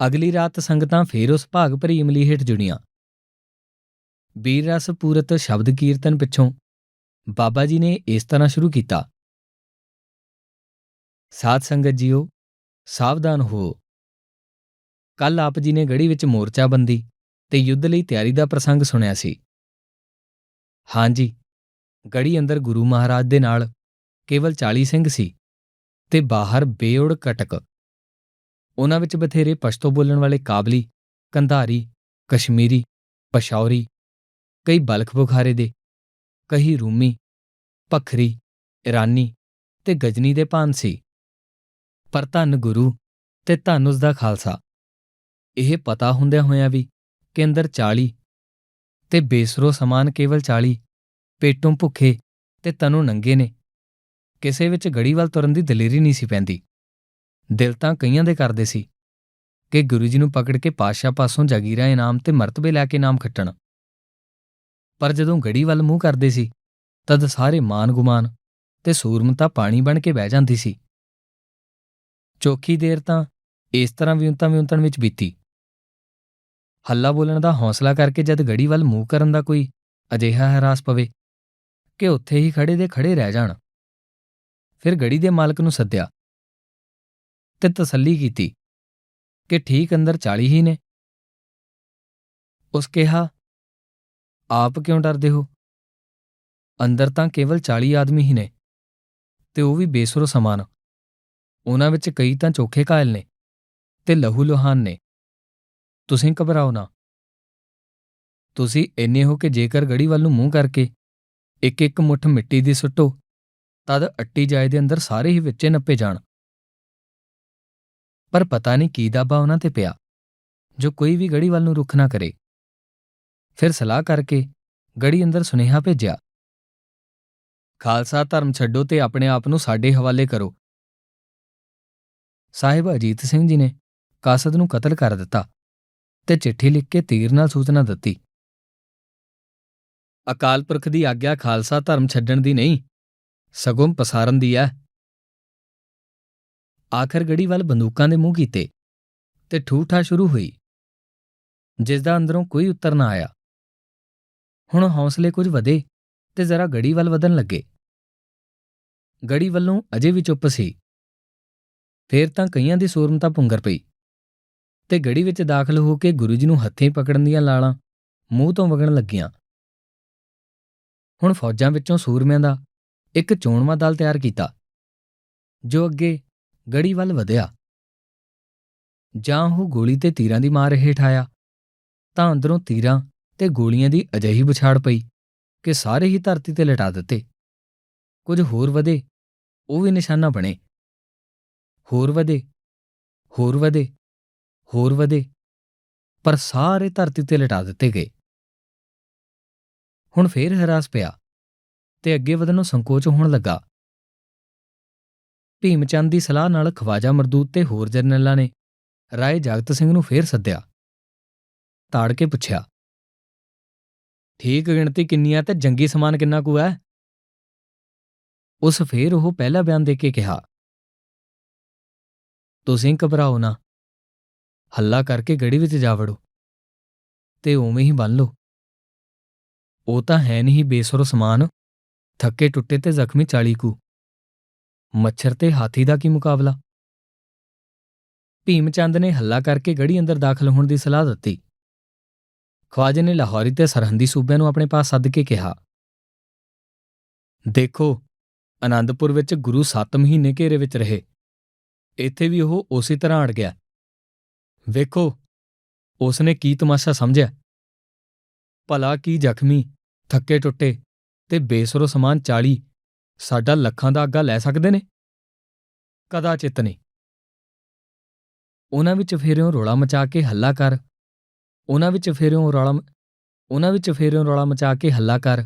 ਅਗਲੀ ਰਾਤ ਸੰਗਤਾਂ ਫੇਰ ਉਸ ਭਾਗ ਭਰੀ ਇਮਲੀ ਹੇਠ ਜੁੜੀਆਂ। ਬੀਰ ਰਸ ਪੂਰਤ ਸ਼ਬਦ ਕੀਰਤਨ ਪਿੱਛੋਂ ਬਾਬਾ ਜੀ ਨੇ ਇਸ ਤਰ੍ਹਾਂ ਸ਼ੁਰੂ ਕੀਤਾ। ਸਾਧ ਸੰਗਤ ਜੀਓ, ਸਾਵਧਾਨ ਹੋ ਕੱਲ ਆਪ ਜੀ ਨੇ ਗੜੀ ਵਿੱਚ ਮੋਰਚਾਬੰਦੀ ਤੇ ਯੁੱਧ ਲਈ ਤਿਆਰੀ ਦਾ ਪ੍ਰਸੰਗ ਸੁਣਿਆ ਸੀ। ਹਾਂਜੀ ਗੜੀ ਅੰਦਰ ਗੁਰੂ ਮਹਾਰਾਜ ਦੇ ਨਾਲ ਕੇਵਲ 40 ਸਿੰਘ ਸੀ ਤੇ ਬਾਹਰ ਬੇਉੜ ਕਟਕ ਉਹਨਾਂ ਵਿੱਚ ਬਥੇਰੇ ਪਸ਼ਤੋ ਬੋਲਣ ਵਾਲੇ ਕਾਬਲੀ, ਕੰਧਾਰੀ, ਕਸ਼ਮੀਰੀ, ਪਸ਼ੌਰੀ, ਕਈ ਬਲਖ ਬੁਖਾਰੇ ਦੇ, ਕਈ ਰੂਮੀ ਪਖਰੀ ਇਰਾਨੀ ਤੇ ਗਜਨੀ ਦੇ ਭਾਨ ਸੀ। ਪਰ ਧੰਨ ਗੁਰੂ ਤੇ ਧੰਨ ਉਸ ਦਾ ਖਾਲਸਾ। ਇਹ ਪਤਾ ਹੁੰਦਿਆਂ ਹੋਇਆਂ ਵੀ ਕਿ ਅੰਦਰ 40 ਤੇ ਬੇਸਰੋ ਸਮਾਨ ਕੇਵਲ 40 ਪੇਟੋਂ ਭੁੱਖੇ ਤੇ ਤਨੋਂ ਨੰਗੇ ਨੇ। ਕਿਸੇ ਵਿੱਚ ਗੜੀ ਵੱਲ ਤੁਰਨ ਦੀ ਦਲੇਰੀ ਨਹੀਂ ਸੀ ਪੈਂਦੀ। ਦਿਲ ਤਾਂ ਕਈਆਂ ਦੇ ਕਰਦੇ ਸੀ ਕਿ ਗੁਰੂ ਜੀ ਨੂੰ ਪਕੜ ਕੇ ਪਾਤਸ਼ਾਹ ਪਾਸੋਂ ਜਾਗੀਰਾ, ਇਨਾਮ ਤੇ ਮਰਤਬੇ ਲੈ ਕੇ ਨਾਮ ਖੱਟਣ। ਪਰ ਜਦੋਂ ਗੜੀ ਵੱਲ ਮੂੰਹ ਕਰਦੇ ਸੀ, ਤਦ ਸਾਰੇ ਮਾਨ ਗੁਮਾਨ ਤੇ ਸੂਰਮਤਾ ਪਾਣੀ ਬਣ ਕੇ ਬਹਿ ਜਾਂਦੀ ਸੀ। ਚੋਖੀ ਦੇਰ ਤਾਂ ਇਸ ਤਰ੍ਹਾਂ ਵਿਉਂਤਾਂ ਵਿਉਂਤਣ ਵਿੱਚ ਬੀਤੀ। ਹੱਲਾ ਬੋਲਣ ਦਾ ਹੌਸਲਾ ਕਰਕੇ ਜਦ ਗੜੀ ਵੱਲ ਮੂੰਹ ਕਰਨ ਦਾ ਕੋਈ ਅਜਿਹਾ ਹਰਾਸ ਪਵੇ ਕਿ ਉੱਥੇ ਹੀ ਖੜੇ ਦੇ ਖੜੇ ਰਹਿ ਜਾਣ। ਫਿਰ ਗੜੀ ਦੇ ਮਾਲਕ ਨੂੰ ਸੱਦਿਆ ਤੇ ਤਸੱਲੀ ਕੀਤੀ ਕਿ ਠੀਕ ਅੰਦਰ 40 ਹੀ ਨੇ। ਉਸ ਕਿਹਾ, ਆਪ ਕਿਉਂ ਡਰਦੇ ਹੋ? ਅੰਦਰ ਤਾਂ ਕੇਵਲ 40 ਆਦਮੀ ਹੀ ਨੇ ਤੇ ਉਹ ਵੀ ਬੇਸੁਰੋ ਸਮਾਨ। ਉਹਨਾਂ ਵਿੱਚ ਕਈ ਤਾਂ ਚੋਖੇ ਕਾਇਲ ਨੇ ਤੇ ਲਹੂ ਲੋਹਾਨ ਨੇ। ਤੁਸੀਂ ਘਬਰਾਓ ਨਾ। ਤੁਸੀਂ ਇੰਨੇ ਹੋ ਕਿ ਜੇਕਰ ਗੜੀ ਵੱਲ ਨੂੰ ਮੂੰਹ ਕਰਕੇ ਇੱਕ ਇੱਕ ਮੁੱਠ ਮਿੱਟੀ ਦੀ ਸੁੱਟੋ, ਤਦ ਅੱਟੀ ਜਾਏ ਦੇ ਅੰਦਰ ਸਾਰੇ ਹੀ ਵਿੱਚੇ ਨੱਪੇ ਜਾਣ। ਪਰ ਪਤਾ ਨਹੀਂ ਕੀ ਦਾਬਾ ਉਹਨਾਂ ਤੇ ਪਿਆ, ਜੋ ਕੋਈ ਵੀ ਗੜੀ ਵੱਲ ਨੂੰ ਰੁਖ ਨਾ ਕਰੇ। ਫਿਰ ਸਲਾਹ ਕਰਕੇ ਗੜੀ ਅੰਦਰ ਸੁਨੇਹਾ ਭੇਜਿਆ, ਖਾਲਸਾ ਧਰਮ ਛੱਡੋ ਤੇ ਆਪਣੇ ਆਪ ਨੂੰ ਸਾਡੇ ਹਵਾਲੇ ਕਰੋ। ਸਾਹਿਬ ਅਜੀਤ ਸਿੰਘ ਜੀ ਨੇ ਕਾਸਦ ਨੂੰ ਕਤਲ ਕਰ ਦਿੱਤਾ ਤੇ ਚਿੱਠੀ ਲਿਖ ਕੇ ਤੀਰ ਨਾਲ ਸੂਚਨਾ ਦਿੱਤੀ। ਅਕਾਲ ਪੁਰਖ ਦੀ ਆਗਿਆ ਖਾਲਸਾ ਧਰਮ ਛੱਡਣ ਦੀ ਨਹੀਂ, ਸਗੋਂ ਪਸਾਰਨ ਦੀ ਹੈ ਆਖਰ ਗੜੀ ਵੱਲ ਬੰਦੂਕਾਂ ਦੇ ਮੂੰਹ ਕੀਤੇ ਤੇ ਠੂਠਾ ਸ਼ੁਰੂ ਹੋਈ, ਜਿਸ ਦਾ ਅੰਦਰੋਂ ਕੋਈ ਉੱਤਰ ਨਾ ਆਇਆ। ਹੁਣ ਹੌਸਲੇ ਕੁਝ ਵਧੇ ਤੇ ਜ਼ਰਾ ਗੜੀ ਵੱਲ ਵਧਣ ਲੱਗੇ। ਗੜੀ ਵੱਲੋਂ ਅਜੇ ਵੀ ਚੁੱਪ ਸੀ। ਫੇਰ ਤਾਂ ਕਈਆਂ ਦੀ ਸੂਰਮਤਾ ਪੁੰਗਰ ਪਈ ਤੇ ਗੜੀ ਵਿੱਚ ਦਾਖਲ ਹੋ ਕੇ ਗੁਰੂ ਜੀ ਨੂੰ ਹੱਥੀਂ ਪਕੜਨ ਦੀਆਂ ਲਾਲਾਂ ਮੂੰਹ ਤੋਂ ਵਗਣ ਲੱਗੀਆਂ। ਹੁਣ ਫੌਜਾਂ ਵਿੱਚੋਂ ਸੂਰਮਿਆਂ ਦਾ ਇੱਕ ਚੋਣਵਾ ਦਲ ਤਿਆਰ ਕੀਤਾ, ਜੋ ਅੱਗੇ ਗੜੀ ਵੱਲ ਵਧਿਆ। ਜਾਂ ਉਹ ਗੋਲੀ ਤੇ ਤੀਰਾਂ ਦੀ ਮਾਰ ਹੇਠ ਆਇਆ, ਤਾਂ ਅੰਦਰੋਂ ਤੀਰਾਂ ਤੇ ਗੋਲੀਆਂ ਦੀ ਅਜਿਹੀ ਵਿਛਾੜ ਪਈ ਕਿ ਸਾਰੇ ਹੀ ਧਰਤੀ ਤੇ ਲਟਾ ਦਿੱਤੇ। ਕੁਝ ਹੋਰ ਵਧੇ, ਉਹ ਵੀ ਨਿਸ਼ਾਨਾ ਬਣੇ। ਹੋਰ ਵਧੇ ਹੋਰ ਵਧੇ ਹੋਰ ਵਧੇ, ਪਰ ਸਾਰੇ ਧਰਤੀ ਤੇ ਲਟਾ ਦਿੱਤੇ ਗਏ। ਹੁਣ ਫੇਰ ਹਰਾਸ ਪਿਆ ਤੇ ਅੱਗੇ ਵਧਣ ਨੂੰ ਸੰਕੋਚ ਹੋਣ ਲੱਗਾ। ਭੀਮਚੰਦ ਦੀ ਸਲਾਹ ਨਾਲ ਖਵਾਜਾ ਮਰਦੂਦ ਤੇ ਹੋਰ ਜਰਨੈਲਾਂ ਨੇ ਰਾਏ ਜਗਤ ਸਿੰਘ ਨੂੰ ਫੇਰ ਸੱਦਿਆ। ਤਾੜ ਕੇ ਪੁੱਛਿਆ, ਠੀਕ ਗਿਣਤੀ ਕਿੰਨੀ ਆ ਤੇ ਜੰਗੀ ਸਮਾਨ ਕਿੰਨਾ ਕੁ ਹੈ? ਉਸ ਫੇਰ ਉਹ ਪਹਿਲਾ ਬਿਆਨ ਦੇ ਕੇ ਕਿਹਾ, ਤੁਸੀਂ ਘਬਰਾਓ ਨਾ, ਹੱਲਾ ਕਰਕੇ ਗੜੀ ਵਿੱਚ ਜਾ ਵੜੋ ਤੇ ਉਵੇਂ ਹੀ ਬੰਨ ਲਓ। ਉਹ ਤਾਂ ਹੈ ਨਹੀਂ ਬੇਸੁਰ ਸਮਾਨ, ਥੱਕੇ ਟੁੱਟੇ ਤੇ ਜ਼ਖਮੀ ਚਾਲੀ ਕੂ। ਮੱਛਰ ਤੇ ਹਾਥੀ ਦਾ ਕੀ ਮੁਕਾਬਲਾ? ਭੀਮ ਚੰਦ ਨੇ ਹੱਲਾ ਕਰਕੇ ਗੜੀ ਅੰਦਰ ਦਾਖਲ ਹੋਣ ਦੀ ਸਲਾਹ ਦਿੱਤੀ। ਖਵਾਜੇ ਨੇ ਲਾਹੌਰੀ ਤੇ ਸਰਹੰਦੀ ਸੂਬਿਆਂ ਨੂੰ ਆਪਣੇ ਪਾਸ ਸੱਦ ਕੇ ਕਿਹਾ, ਦੇਖੋ ਆਨੰਦਪੁਰ ਵਿੱਚ ਗੁਰੂ 7 ਮਹੀਨੇ ਘੇਰੇ ਵਿੱਚ ਰਹੇ। ਇੱਥੇ ਵੀ ਉਹ ਉਸੇ ਤਰ੍ਹਾਂ ਅੜ ਗਿਆ। ਵੇਖੋ, ਉਸਨੇ ਕੀ ਤਮਾਸ਼ਾ ਸਮਝਿਆ। ਭਲਾ ਕੀ ਜ਼ਖਮੀ, ਥੱਕੇ ਟੁੱਟੇ ਤੇ ਬੇਸਰੋ ਸਮਾਨ 40 ਸਾਡਾ ਲੱਖਾਂ ਦਾ ਅੱਗਾ ਲੈ ਸਕਦੇ ਨੇ? ਕਦਾ ਚਿੱਤ ਨਹੀਂ। ਉਹਨਾਂ ਵਿੱਚ ਫੇਰਿਓ ਰੋਲਾ ਮਚਾ ਕੇ ਹੱਲਾ ਕਰ। ਉਹਨਾਂ ਵਿੱਚ ਫੇਰਿਓ ਰੌਲਾ ਉਹਨਾਂ ਵਿੱਚ ਫੇਰਿਓ ਰੌਲਾ ਮਚਾ ਕੇ ਹੱਲਾ ਕਰ।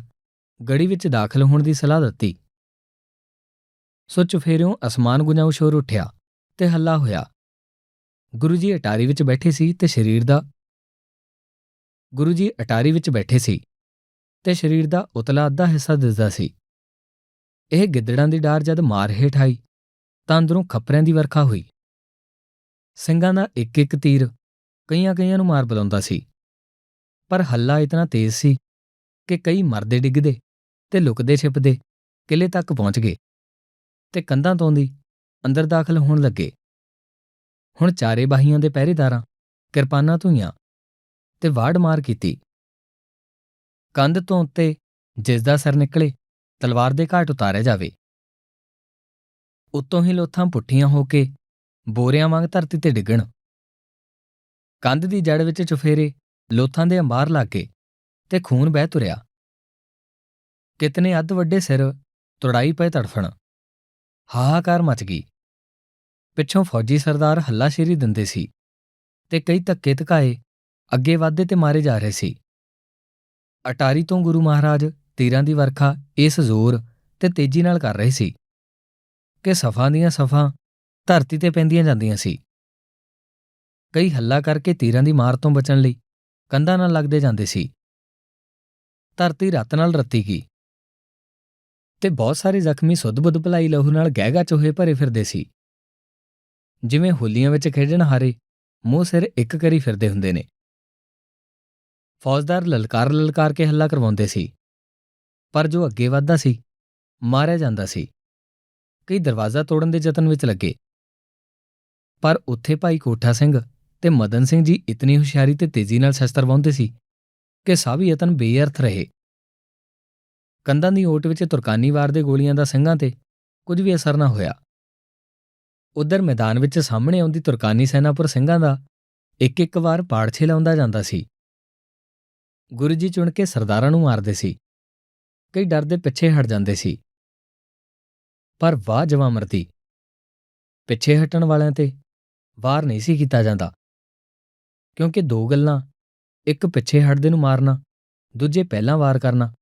ਗੜੀ ਵਿੱਚ ਦਾਖਲ ਹੋਣ ਦੀ ਸਲਾਹ ਦਿੱਤੀ। ਸੋ ਚੁਫੇਰਿਓ ਅਸਮਾਨ ਗੁੰਜਾਉ ਸ਼ੋਰ ਉੱਠਿਆ ਤੇ ਹੱਲਾ ਹੋਇਆ। ਗੁਰੂ ਜੀ ਅਟਾਰੀ ਵਿੱਚ ਬੈਠੇ ਸੀ ਤੇ ਸਰੀਰ ਦਾ ਗੁਰੂ ਜੀ ਅਟਾਰੀ ਵਿੱਚ ਬੈਠੇ ਸੀ ਤੇ ਸਰੀਰ ਦਾ ਉਤਲਾ ਅੱਧਾ ਹਿੱਸਾ ਦਿਸਦਾ ਸੀ। ਇਹ ਗਿੱਦੜਾਂ ਦੀ ਡਾਰ ਜਦ ਮਾਰ ਹੇਠ ਆਈ, ਤਾਂ ਅੰਦਰੋਂ ਖੱਪਰਿਆਂ ਦੀ ਵਰਖਾ ਹੋਈ। ਸਿੰਘਾਂ ਦਾ ਇੱਕ ਇੱਕ ਤੀਰ ਕਈਆਂ ਕਈਆਂ ਨੂੰ ਮਾਰ ਬੁਲਾਉਂਦਾ ਸੀ। ਪਰ ਹੱਲਾ ਇਤਨਾ ਤੇਜ਼ ਸੀ ਕਿ ਕਈ ਮਰਦੇ ਡਿੱਗਦੇ ਤੇ ਲੁਕਦੇ ਛਿਪਦੇ ਕਿਲੇ ਤੱਕ ਪਹੁੰਚ ਗਏ ਤੇ ਕੰਧਾਂ ਤੋਂ ਦੀ ਅੰਦਰ ਦਾਖਲ ਹੋਣ ਲੱਗੇ। ਹੁਣ ਚਾਰੇ ਬਾਹੀਆਂ ਦੇ ਪਹਿਰੇਦਾਰਾਂ ਕਿਰਪਾਨਾਂ ਧੋਈਆਂ ਤੇ ਵਾੜ ਮਾਰ ਕੀਤੀ। ਕੰਧ ਤੋਂ ਉੱਤੇ ਜਿਸ ਦਾ ਸਿਰ ਨਿਕਲੇ ਤਲਵਾਰ ਦੇ ਘਾਟ ਉਤਾਰਿਆ ਜਾਵੇ। ਉੱਤੋਂ ਹੀ ਲੋਥਾਂ ਪੁੱਠੀਆਂ ਹੋ ਕੇ ਬੋਰਿਆਂ ਵਾਂਗ ਧਰਤੀ ਤੇ ਡਿੱਗਣ। ਕੰਧ ਦੀ ਜੜ ਵਿੱਚ ਚੁਫੇਰੇ ਲੋਥਾਂ ਦੇ ਅੰਬਾਰ ਲੱਗੇ ਤੇ ਖੂਨ ਬਹਿ ਤੁਰਿਆ। ਕਿਤਨੇ ਅੱਧ ਵੱਡੇ ਸਿਰ ਤੁੜਾਈ ਪਏ ਤੜਫਣ। ਹਾਹਾਕਾਰ ਮਚ ਗਈ। ਪਿੱਛੋਂ ਫੌਜੀ ਸਰਦਾਰ ਹੱਲਾਸ਼ੇਰੀ ਦਿੰਦੇ ਸੀ ਤੇ ਕਈ ਧੱਕੇ ਧਕਾਏ ਅੱਗੇ ਵਾਧੇ ਤੇ ਮਾਰੇ ਜਾ ਰਹੇ ਸੀ। ਅਟਾਰੀ ਤੋਂ ਗੁਰੂ ਮਹਾਰਾਜ ਤੀਰਾਂ ਦੀ ਵਰਖਾ ਇਸ ਜ਼ੋਰ ਤੇ ਤੇਜ਼ੀ ਨਾਲ ਕਰ ਰਹੀ ਸੀ ਕਿ ਸਫਾਂ ਦੀਆਂ ਸਫਾਂ ਧਰਤੀ ਤੇ ਪੈਂਦੀਆਂ ਜਾਂਦੀਆਂ ਸੀ। ਕਈ ਹੱਲਾ ਕਰਕੇ ਤੀਰਾਂ ਦੀ ਮਾਰ ਤੋਂ ਬਚਣ ਲਈ ਕੰਧਾਂ ਨਾਲ ਲੱਗਦੇ ਜਾਂਦੇ ਸੀ। ਧਰਤੀ ਰਤ ਨਾਲ ਰੱਤੀ ਗਈ ਤੇ ਬਹੁਤ ਸਾਰੇ ਜ਼ਖਮੀ ਸੁੱਧ-ਬੁੱਧ ਭਲਾਈ ਲਹੂ ਨਾਲ ਗਹਿਗਾ ਚੋਹੇ ਭਰੇ ਫਿਰਦੇ ਸੀ। ਜਿਵੇਂ ਹੋਲੀਆਂ ਵਿੱਚ ਖੇਡਣ ਹਾਰੇ ਮੂੰਹ ਸਿਰ ਇੱਕ ਕਰੀ ਫਿਰਦੇ ਹੁੰਦੇ ਨੇ। ਫੌਜਦਾਰ ਲਲਕਾਰ ਲਲਕਾਰ ਕੇ ਹੱਲਾ ਕਰਵਾਉਂਦੇ ਸੀ। ਪਰ ਜੋ ਅੱਗੇ ਵੱਧਦਾ ਸੀ, ਮਾਰਿਆ ਜਾਂਦਾ ਸੀ। ਕਈ ਦਰਵਾਜ਼ਾ ਤੋੜਨ ਦੇ ਯਤਨ ਵਿੱਚ ਲੱਗੇ। ਪਰ ਉੱਥੇ ਭਾਈ ਕੋਠਾ ਸਿੰਘ ਤੇ ਮਦਨ ਸਿੰਘ ਜੀ ਇਤਨੀ ਹੁਸ਼ਿਆਰੀ ਤੇ ਤੇਜ਼ੀ ਨਾਲ ਸ਼ਸਤਰ ਵਾਹੁੰਦੇ ਸੀ ਕਿ ਸਭ ਯਤਨ ਬੇਅਰਥ ਰਹੇ। ਕੰਧਾਂ ਦੀ ਓਟ ਵਿੱਚ ਤੁਰਕਾਨੀ ਵਾਰ ਦੇ ਗੋਲੀਆਂ ਦਾ ਸਿੰਘਾਂ ਤੇ ਕੁਝ ਵੀ ਅਸਰ ਨਾ ਹੋਇਆ। ਉਧਰ ਮੈਦਾਨ ਵਿੱਚ ਸਾਹਮਣੇ ਆਉਂਦੀ ਤੁਰਕਾਨੀ ਸੈਨਾਪੁਰ ਸਿੰਘਾਂ ਦਾ ਇੱਕ ਇੱਕ ਵਾਰ ਪਾੜਛੇ ਲਾਉਂਦਾ ਜਾਂਦਾ ਸੀ। ਗੁਰੂ ਜੀ ਚੁਣ ਕੇ ਸਰਦਾਰਾਂ ਨੂੰ ਮਾਰਦੇ ਸੀ। ਕਈ ਡਰਦੇ ਪਿੱਛੇ ਹਟ ਜਾਂਦੇ ਸੀ। ਪਰ ਵਾਹ ਜਵਾਮਰਦੀ ਪਿੱਛੇ ਹਟਣ ਵਾਲਿਆਂ ਤੇ ਵਾਰ ਨਹੀਂ ਸੀ ਕੀਤਾ ਜਾਂਦਾ। ਕਿਉਂਕਿ ਦੋ ਗੱਲਾਂ, ਇੱਕ ਪਿੱਛੇ ਹਟਦੇ ਨੂੰ ਮਾਰਨਾ, ਦੂਜੇ ਪਹਿਲਾਂ ਵਾਰ ਕਰਨਾ,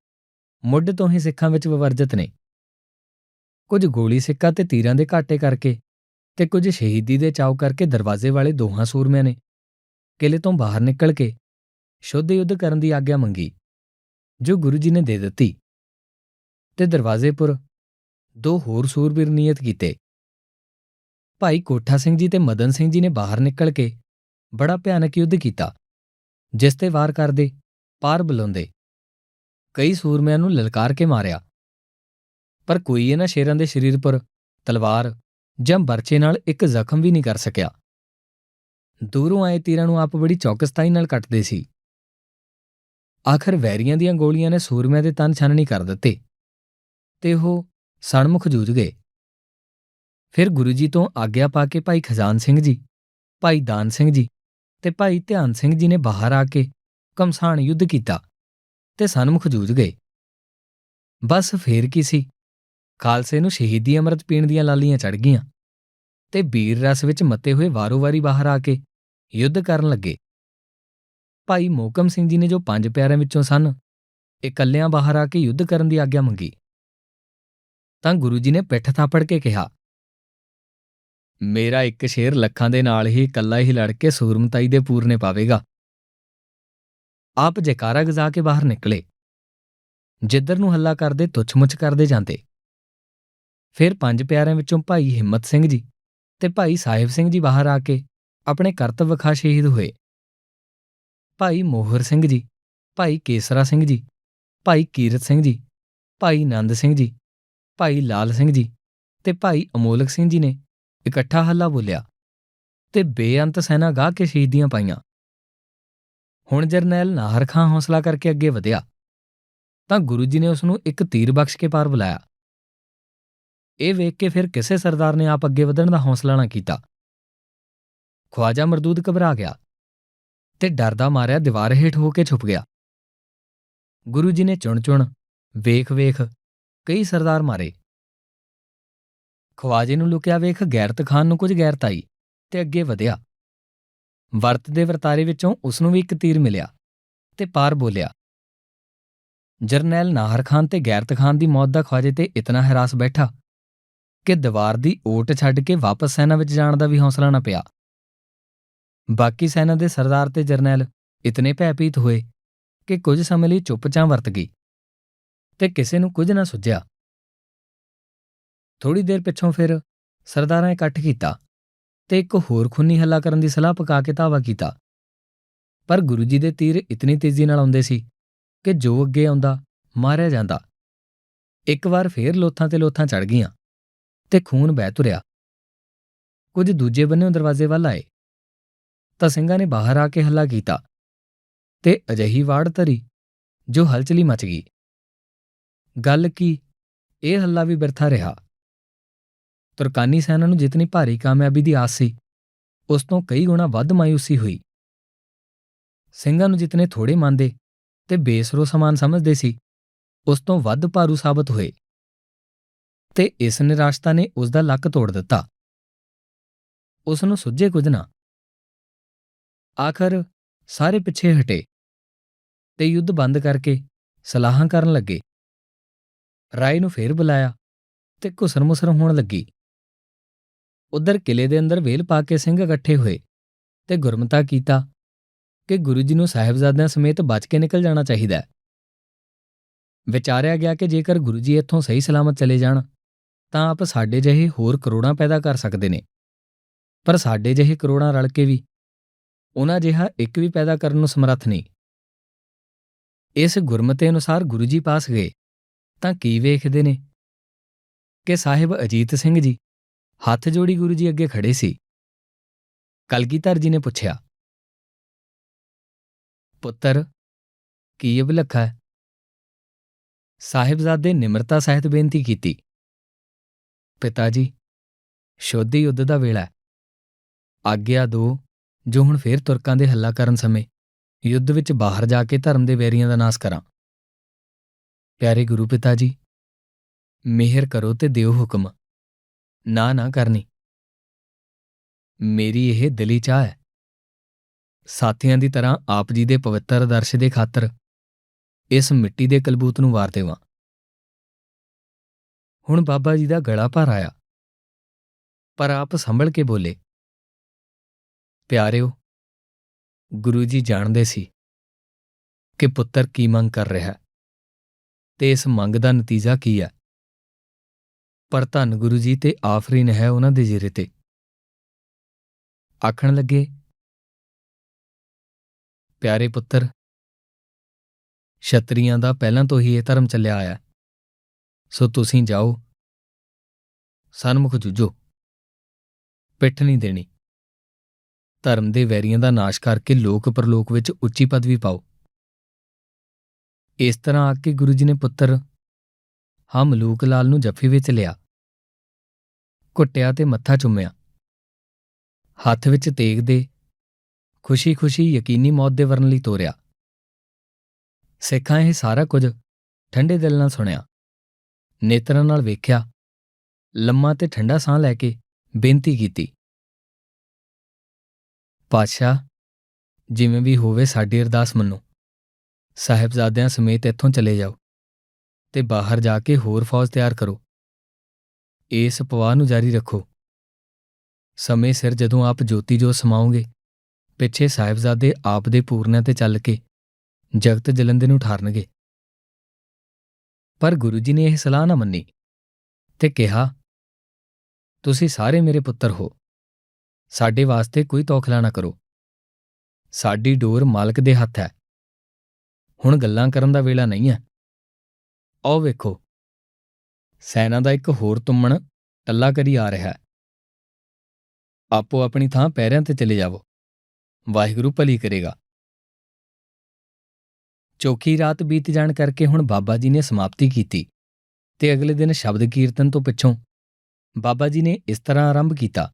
ਮੁੱਢ ਤੋਂ ਹੀ ਸਿੱਖਾਂ ਵਿੱਚ ਵਿਵਰਜਿਤ ਨੇ। ਕੁਝ ਗੋਲੀ ਸਿੱਕਾ ਤੇ ਤੀਰਾਂ ਦੇ ਘਾਟੇ ਕਰਕੇ ਤੇ ਕੁਝ ਸ਼ਹੀਦੀ ਦੇ ਚਾਉ ਕਰਕੇ ਦਰਵਾਜ਼ੇ ਵਾਲੇ ਦੋਹਾਂ ਸੂਰਮਿਆਂ ਨੇ ਕਿਲੇ ਤੋਂ ਬਾਹਰ ਨਿਕਲ ਕੇ ਸ਼ੁੱਧ ਯੁੱਧ ਕਰਨ ਦੀ ਆਗਿਆ ਮੰਗੀ, ਜੋ ਗੁਰੂ ਜੀ ਨੇ ਦੇ ਦਿੱਤੀ। ਤੇ ਦਰਵਾਜ਼ੇਪੁਰ ਦੋ ਹੋਰ ਸੂਰਬੀਰ ਨਿਯਤ ਕੀਤੇ। ਭਾਈ ਕੋਠਾ ਸਿੰਘ ਜੀ ਤੇ ਮਦਨ ਸਿੰਘ ਜੀ ਨੇ ਬਾਹਰ ਨਿਕਲ ਕੇ ਬੜਾ ਭਿਆਨਕ ਯੁੱਧ ਕੀਤਾ, ਜਿਸ ਤੇ ਵਾਰ ਕਰਦੇ, ਪਾਰ ਬੁਲਾਉਂਦੇ। ਕਈ ਸੂਰਮਿਆਂ ਨੂੰ ਲਲਕਾਰ ਕੇ ਮਾਰਿਆ। ਪਰ ਕੋਈ ਇਹਨਾਂ ਸ਼ੇਰਾਂ ਦੇ ਸਰੀਰ ਪਰ ਤਲਵਾਰ ਜਾਂ ਬਰਚੇ ਨਾਲ ਇੱਕ ਜ਼ਖਮ ਵੀ ਨਹੀਂ ਕਰ ਸਕਿਆ। ਦੂਰੋਂ ਆਏ ਤੀਰਾਂ ਨੂੰ ਆਪ ਬੜੀ ਚੌਕਸਤਾਈ ਨਾਲ ਕੱਟਦੇ ਸੀ। ਆਖਰ ਵੈਰੀਆਂ ਦੀਆਂ ਗੋਲੀਆਂ ਨੇ ਸੂਰਮਿਆਂ ਦੇ ਤਨ ਛਾਨਣੀ ਕਰ ਦਿੱਤੇ। ਤੇ ਉਹ ਸਣਮੁਖ ਜੂਝ ਗਏ। ਫਿਰ ਗੁਰੂ ਜੀ ਤੋਂ ਆਗਿਆ ਪਾ ਕੇ ਭਾਈ ਖਜ਼ਾਨ ਸਿੰਘ ਜੀ, ਭਾਈ ਦਾਨ ਸਿੰਘ ਜੀ ਤੇ ਭਾਈ ਧਿਆਨ ਸਿੰਘ ਜੀ ਨੇ ਬਾਹਰ ਆ ਕੇ ਕਮਸਾਨ ਯੁੱਧ ਕੀਤਾ ਤੇ ਸਨਮੁਖ ਜੂਝ ਗਏ। ਬਸ ਫੇਰ ਕੀ ਸੀ? ਖਾਲਸੇ ਨੂੰ ਸ਼ਹੀਦੀ ਅੰਮ੍ਰਿਤ ਪੀਣ ਦੀਆਂ ਲਾਲੀਆਂ ਚੜ ਗਈਆਂ ਤੇ ਵੀਰ ਰਸ ਵਿੱਚ ਮਤੇ ਹੋਏ ਵਾਰੋ-ਵਾਰੀ ਬਾਹਰ ਆ ਕੇ ਯੁੱਧ ਕਰਨ ਲੱਗੇ। ਭਾਈ ਮੋਕਮ ਸਿੰਘ ਜੀ ਨੇ ਜੋ ਪੰਜ ਪਿਆਰਿਆਂ ਵਿੱਚੋਂ ਸਨ, ਇਕੱਲਿਆਂ ਬਾਹਰ ਆ ਕੇ ਯੁੱਧ ਕਰਨ ਦੀ ਆਗਿਆ ਮੰਗੀ। ਤਾਂ ਗੁਰੂ ਜੀ ਨੇ ਪਿੱਠ ਥਾਪੜ ਕੇ ਕਿਹਾ, ਮੇਰਾ ਇੱਕ ਸ਼ੇਰ ਲੱਖਾਂ ਦੇ ਨਾਲ ਹੀ ਇਕੱਲਾ ਹੀ ਲੜ ਕੇ ਸੂਰਮਤਾਈ ਦੇ ਪੂਰਨੇ ਪਾਵੇਗਾ। ਆਪ ਜੈਕਾਰਾ ਗਜ਼ਾ ਕੇ ਬਾਹਰ ਨਿਕਲੇ। ਜਿੱਧਰ ਨੂੰ ਹੱਲਾ ਕਰਦੇ ਤੁੱਛ-ਮੁੱਛ ਕਰਦੇ ਜਾਂਦੇ। ਫਿਰ ਪੰਜ ਪਿਆਰਿਆਂ ਵਿੱਚੋਂ ਭਾਈ ਹਿੰਮਤ ਸਿੰਘ ਜੀ ਤੇ ਭਾਈ ਸਾਹਿਬ ਸਿੰਘ ਜੀ ਬਾਹਰ ਆ ਕੇ ਆਪਣੇ ਕਰਤਵ ਵਿਖਾ ਸ਼ਹੀਦ ਹੋਏ। ਭਾਈ ਮੋਹਰ ਸਿੰਘ ਜੀ, ਭਾਈ ਕੇਸਰਾ ਸਿੰਘ ਜੀ, ਭਾਈ ਕੀਰਤ ਸਿੰਘ ਜੀ, ਭਾਈ ਨੰਦ ਸਿੰਘ ਜੀ ਭਾਈ ਲਾਲ ਸਿੰਘ ਜੀ ਤੇ ਭਾਈ ਅਮੋਲਕ ਸਿੰਘ ਜੀ ਨੇ ਇਕੱਠਾ ਹੱਲਾ ਬੋਲਿਆ ਤੇ ਬੇਅੰਤ ਸੈਨਾ ਗਾਹ ਕੇ ਸ਼ਹੀਦੀਆਂ ਪਾਈਆਂ। ਹੁਣ ਜਰਨੈਲ ਨਾਹਰ ਖਾਂ ਹੌਸਲਾ ਕਰਕੇ ਅੱਗੇ ਵਧਿਆ ਤਾਂ ਗੁਰੂ ਜੀ ਨੇ ਉਸ ਨੂੰ ਇੱਕ ਤੀਰ ਬਖਸ਼ ਕੇ ਪਾਰ ਬੁਲਾਇਆ। ਇਹ ਵੇਖ ਕੇ ਫਿਰ ਕਿਸੇ ਸਰਦਾਰ ਨੇ ਆਪ ਅੱਗੇ ਵਧਣ ਦਾ ਹੌਸਲਾ ਨਾ ਕੀਤਾ। ਖਵਾਜਾ ਮਰਦੂਦ ਘਬਰਾ ਗਿਆ ਤੇ ਡਰਦਾ ਮਾਰਿਆ ਦੀਵਾਰ ਹੇਠ ਹੋ ਕੇ ਛੁਪ ਗਿਆ। ਗੁਰੂ ਜੀ ਨੇ ਚੁਣ-ਚੁਣ, ਵੇਖ-ਵੇਖ ਕਈ ਸਰਦਾਰ ਮਾਰੇ। ਖਵਾਜੇ ਨੂੰ ਲੁਕਿਆ ਵੇਖ ਗੈਰਤ ਖਾਨ ਨੂੰ ਕੁਝ ਗੈਰਤ ਆਈ ਤੇ ਅੱਗੇ ਵਧਿਆ। ਵਰਤ ਦੇ ਵਰਤਾਰੇ ਵਿੱਚੋਂ ਉਸ ਨੂੰ ਵੀ ਇੱਕ ਤੀਰ ਮਿਲਿਆ ਤੇ ਪਾਰ ਬੋਲਿਆ, ਜਰਨੈਲ ਨਾਹਰ ਖਾਨ ਤੇ ਗੈਰਤ ਖਾਨ ਦੀ ਮੌਤ ਦਾ ਖਵਾਜੇ ਤੇ ਇਤਨਾ ਹਰਾਸ ਬੈਠਾ ਕਿ ਦੀਵਾਰ ਦੀ ਓਟ ਛੱਡ ਕੇ ਵਾਪਸ ਸੈਨਾ ਵਿੱਚ ਜਾਣ ਦਾ ਵੀ ਹੌਸਲਾ ਨਾ ਪਿਆ। ਬਾਕੀ ਸੈਨਾ ਦੇ ਸਰਦਾਰ ਤੇ ਜਰਨੈਲ ਇਤਨੇ ਭੈਭੀਤ ਹੋਏ ਕਿ ਕੁਝ ਸਮੇਂ ਲਈ ਚੁੱਪਚਾਂ ਵਰਤ ਗਈ। ਤੇ ਕਿਸੇ ਨੂੰ ਕੁਝ ਨਾ ਸੁਝਿਆ। ਥੋੜੀ ਦੇਰ ਪਿੱਛੋਂ ਫਿਰ ਸਰਦਾਰਾਂ ਇਕੱਠ ਕੀਤਾ ਤੇ ਇੱਕ ਹੋਰ ਖੁੰਨੀ ਹੱਲਾ ਕਰਨ ਦੀ ਸਲਾਹ ਪਕਾ ਕੇ ਧਾਵਾ ਕੀਤਾ। ਪਰ ਗੁਰੂ ਜੀ ਦੇ ਤੀਰ ਇਤਨੀ ਤੇਜ਼ੀ ਨਾਲ ਆਉਂਦੇ ਸੀ ਕਿ ਜੋ ਅੱਗੇ ਆਉਂਦਾ, ਮਾਰਿਆ ਜਾਂਦਾ। ਇੱਕ ਵਾਰ ਫੇਰ ਲੋਥਾਂ ਤੇ ਲੋਥਾਂ ਚੜ ਗਈਆਂ ਤੇ ਖੂਨ ਵਹਿ ਤੁਰਿਆ। ਕੁਝ ਦੂਜੇ ਬੰਨੇੋਂ ਦਰਵਾਜ਼ੇ ਵੱਲ ਆਏ। ਤਾਂ ਸਿੰਘਾਂ ਨੇ ਬਾਹਰ ਆ ਕੇ ਹੱਲਾ ਕੀਤਾ ਤੇ ਅਜਹੀ ਵਾੜ ਧਰੀ ਜੋ ਹਲਚਲੀ ਮਚ ਗਈ। ਗੱਲ ਕੀ? ਇਹ ਹੱਲਾ ਵੀ ਬਿਰਥਾ ਰਿਹਾ। ਤੁਰਕਾਨੀ ਸੈਨਾ ਨੂੰ ਜਿਤਨੀ ਭਾਰੀ ਕਾਮਯਾਬੀ ਦੀ ਆਸ ਸੀ, ਉਸ ਤੋਂ ਕਈ ਗੁਣਾ ਵੱਧ ਮਾਇੂਸੀ ਹੋਈ। ਸਿੰਘਾਂ ਨੂੰ ਜਿਤਨੇ ਥੋੜੇ ਮੰਨਦੇ ਤੇ ਬੇਸਰੋ ਸਮਾਨ ਸਮਝਦੇ ਸੀ, ਉਸ ਤੋਂ ਵੱਧ ਭਾਰੂ ਸਾਬਤ ਹੋਏ। ਤੇ ਇਸ ਨਿਰਾਸ਼ਤਾ ਨੇ ਉਸ ਦਾ ਲੱਕ ਤੋੜ ਦਿੱਤਾ। ਉਸ ਨੂੰ ਸੁੱਝੇ ਕੁਝ ਨਾ। ਆਖਰ ਸਾਰੇ ਪਿੱਛੇ ਹਟੇ ਤੇ ਯੁੱਧ ਬੰਦ ਕਰਕੇ ਸਲਾਹਾਂ ਕਰਨ ਲੱਗੇ। ਰਾਏ ਨੂੰ ਫੇਰ ਬੁਲਾਇਆ ਤੇ ਘੁਸਰ-ਮੁਸਰ ਹੋਣ ਲੱਗੀ। ਉਧਰ ਕਿਲੇ ਦੇ ਅੰਦਰ ਵੇਲ ਪਾ ਕੇ ਸਿੰਘ ਇਕੱਠੇ ਹੋਏ ਤੇ ਗੁਰਮਤਾ ਕੀਤਾ ਕਿ ਗੁਰੂ ਜੀ ਨੂੰ ਸਾਹਿਬਜ਼ਾਦਿਆਂ ਸਮੇਤ ਬਚ ਕੇ ਨਿਕਲ ਜਾਣਾ ਚਾਹੀਦਾ ਹੈ। ਵਿਚਾਰਿਆ ਗਿਆ ਕਿ ਜੇਕਰ ਗੁਰੂ ਜੀ ਇੱਥੋਂ ਸਹੀ ਸਲਾਮਤ ਚਲੇ ਜਾਣ, ਤਾਂ ਆਪ ਸਾਡੇ ਜਿਹੇ ਹੋਰ ਕਰੋੜਾਂ ਪੈਦਾ ਕਰ ਸਕਦੇ ਨੇ। ਪਰ ਸਾਡੇ ਜਿਹੇ ਕਰੋੜਾਂ ਰਲ ਕੇ ਵੀ ਉਹਨਾਂ ਜਿਹਾ ਇੱਕ ਵੀ ਪੈਦਾ ਕਰਨ ਨੂੰ ਸਮਰੱਥ ਨਹੀਂ। ਇਸ ਗੁਰਮਤੇ ਅਨੁਸਾਰ ਗੁਰੂ ਜੀ ਪਾਸ ਗਏ ਤਾਂ ਕੀ ਵੇਖਦੇ ਨੇ? ਕਿ ਸਾਹਿਬ ਅਜੀਤ ਸਿੰਘ ਜੀ ਹੱਥ ਜੋੜੀ ਗੁਰੂ ਜੀ ਅੱਗੇ ਖੜੇ ਸੀ। ਕਲਗੀਧਰ ਜੀ ਨੇ ਪੁੱਛਿਆ, ਪੁੱਤਰ, ਕੀ ਅਬਲਖਾ ਹੈ? ਸਾਹਿਬਜ਼ਾਦੇ ਨਿਮਰਤਾ ਸਹਿਤ ਬੇਨਤੀ ਕੀਤੀ, ਪਿਤਾ ਜੀ, ਸ਼ੋਧੀ ਯੁੱਧ ਦਾ ਵੇਲਾ ਹੈ। ਆਗਿਆ ਦੋ ਜੋ ਹੁਣ ਫੇਰ ਤੁਰਕਾਂ ਦੇ ਹੱਲਾ ਕਰਨ ਸਮੇਂ ਯੁੱਧ ਵਿੱਚ ਬਾਹਰ ਜਾ ਕੇ ਧਰਮ ਦੇ ਵੈਰੀਆਂ ਦਾ ਨਾਸ ਕਰਾਂ। ਪਿਆਰੇ ਗੁਰੂ ਪਿਤਾ ਜੀ, ਮਿਹਰ ਕਰੋ ਤੇ ਦਿਓ ਹੁਕਮ। ਨਾ ਨਾ ਕਰਨੀ। ਮੇਰੀ ਇਹ ਦਿਲੀ ਚਾਹ ਹੈ। ਸਾਥੀਆਂ ਦੀ ਤਰ੍ਹਾਂ ਆਪ ਜੀ ਦੇ ਪਵਿੱਤਰ ਦਰਸ਼ ਦੇ ਖਾਤਰ ਇਸ ਮਿੱਟੀ ਦੇ ਕਲਬੂਤ ਨੂੰ ਵਾਰ ਦੇਵਾਂ। ਹੁਣ ਬਾਬਾ ਜੀ ਦਾ ਗਲਾ ਭਰ ਆਇਆ। ਪਰ ਆਪ ਸੰਭਲ ਕੇ ਬੋਲੇ। ਪਿਆਰਿਓ, ਗੁਰੂ ਜੀ ਜਾਣਦੇ ਸੀ ਕਿ ਪੁੱਤਰ ਕੀ ਮੰਗ ਕਰ ਰਿਹਾ। ਹੈ ਤੇ ਇਸ ਮੰਗ ਦਾ ਨਤੀਜਾ ਕੀ ਹੈ? ਪਰ ਧੰਨ ਗੁਰੂ ਜੀ ਤੇ ਆਫਰੀਨ ਹੈ ਉਹਨਾਂ ਦੇ ਜਿਰੇ ਤੇ। ਆਖਣ ਲੱਗੇ, ਪਿਆਰੇ ਪੁੱਤਰ ਛਤਰੀਆਂ ਦਾ ਪਹਿਲਾਂ ਤੋਂ ਹੀ ਇਹ ਧਰਮ ਚੱਲਿਆ ਆਇਆ ਸੋ ਤੁਸੀਂ ਜਾਓ, ਸਨਮੁਖ ਜੁਝੋ। ਪਿੱਠ ਨਹੀਂ ਦੇਣੀ। ਧਰਮ ਦੇ ਵੈਰੀਆਂ ਦਾ ਨਾਸ਼ ਕਰਕੇ ਲੋਕ ਪਰਲੋਕ ਵਿੱਚ ਉੱਚੀ ਪਦਵੀ ਪਾਓ। ਇਸ ਤਰ੍ਹਾਂ ਆ ਕੇ ਗੁਰੂ ਜੀ ਨੇ ਪੁੱਤਰ ਹਾਂ ਮਲੂਕ ਲਾਲ ਨੂੰ ਜੱਫੀ ਵਿੱਚ ਲਿਆ। ਘੁੱਟਿਆ ਤੇ ਮੱਥਾ ਚੁੰਮਿਆ। ਹੱਥ ਵਿੱਚ ਤੇਗ ਦੇ ਖੁਸ਼ੀ-ਖੁਸ਼ੀ ਯਕੀਨੀ ਮੌਤ ਦੇ ਵਰਨ ਲਈ ਤੋਰਿਆ। ਸਿੱਖਾਂ ਇਹ ਸਾਰਾ ਕੁਝ ਠੰਡੇ ਦਿਲ ਨਾਲ ਸੁਣਿਆ। ਨੇਤਰਾਂ ਨਾਲ ਵੇਖਿਆ। ਲੰਮਾ ਤੇ ਠੰਡਾ ਸਾਹ ਲੈ ਕੇ ਬੇਨਤੀ ਕੀਤੀ। ਪਾਤਸ਼ਾਹ, ਜਿਵੇਂ ਵੀ ਹੋਵੇ ਸਾਡੀ ਅਰਦਾਸ ਮੰਨੋ। ਸਾਹਿਬਜ਼ਾਦਿਆਂ ਸਮੇਤ ਇੱਥੋਂ ਚਲੇ ਜਾਓ ਤੇ ਬਾਹਰ ਜਾ ਕੇ ਹੋਰ ਫੌਜ ਤਿਆਰ ਕਰੋ। ਇਸ ਪਵਾਹ ਨੂੰ ਜਾਰੀ ਰੱਖੋ। ਸਮੇਂ ਸਿਰ ਜਦੋਂ ਆਪ ਜੋਤੀ ਜੋ ਸਮਾਓਗੇ, ਪਿੱਛੇ ਸਾਹਿਬਜ਼ਾਦੇ ਆਪ ਦੇ ਪੂਰਨਿਆਂ ਤੇ ਚੱਲ ਕੇ ਜਗਤ ਜਲੰਦੇ ਨੂੰ ਠਾਰਨਗੇ। ਪਰ ਗੁਰੂ ਜੀ ਨੇ ਇਹ ਸਲਾਹ ਨਾ ਮੰਨੀ ਤੇ ਕਿਹਾ, ਤੁਸੀਂ ਸਾਰੇ ਮੇਰੇ ਪੁੱਤਰ ਹੋ। ਸਾਡੇ ਵਾਸਤੇ ਕੋਈ ਤੌਖਲਾ ਨਾ ਕਰੋ। ਸਾਡੀ ਡੋਰ ਮਾਲਕ ਦੇ ਹੱਥ ਹੈ। ਹੁਣ ਗੱਲਾਂ ਕਰਨ ਦਾ ਵੇਲਾ ਨਹੀਂ ਹੈ। ਆਓ ਵੇਖੋ। ਸੈਨਾ ਦਾ ਇੱਕ ਹੋਰ ਤੁੰਮਣ ਟੱਲਾ ਕਰੀ ਆ ਰਿਹਾ ਹੈ। ਆਪੋ ਆਪਣੀ ਥਾਂ ਪੈਰਿਆਂ ਤੇ ਚਲੇ ਜਾਵੋ। ਵਾਹਿਗੁਰੂ ਭਲੀ ਕਰੇਗਾ। ਚੌਕੀ ਰਾਤ ਬੀਤ ਜਾਣ ਕਰਕੇ ਹੁਣ ਬਾਬਾ ਜੀ ਨੇ ਸਮਾਪਤੀ ਕੀਤੀ ਤੇ ਅਗਲੇ ਦਿਨ ਸ਼ਬਦ ਕੀਰਤਨ ਤੋਂ ਪਿੱਛੋਂ ਬਾਬਾ ਜੀ ਨੇ ਇਸ ਤਰ੍ਹਾਂ ਆਰੰਭ ਕੀਤਾ।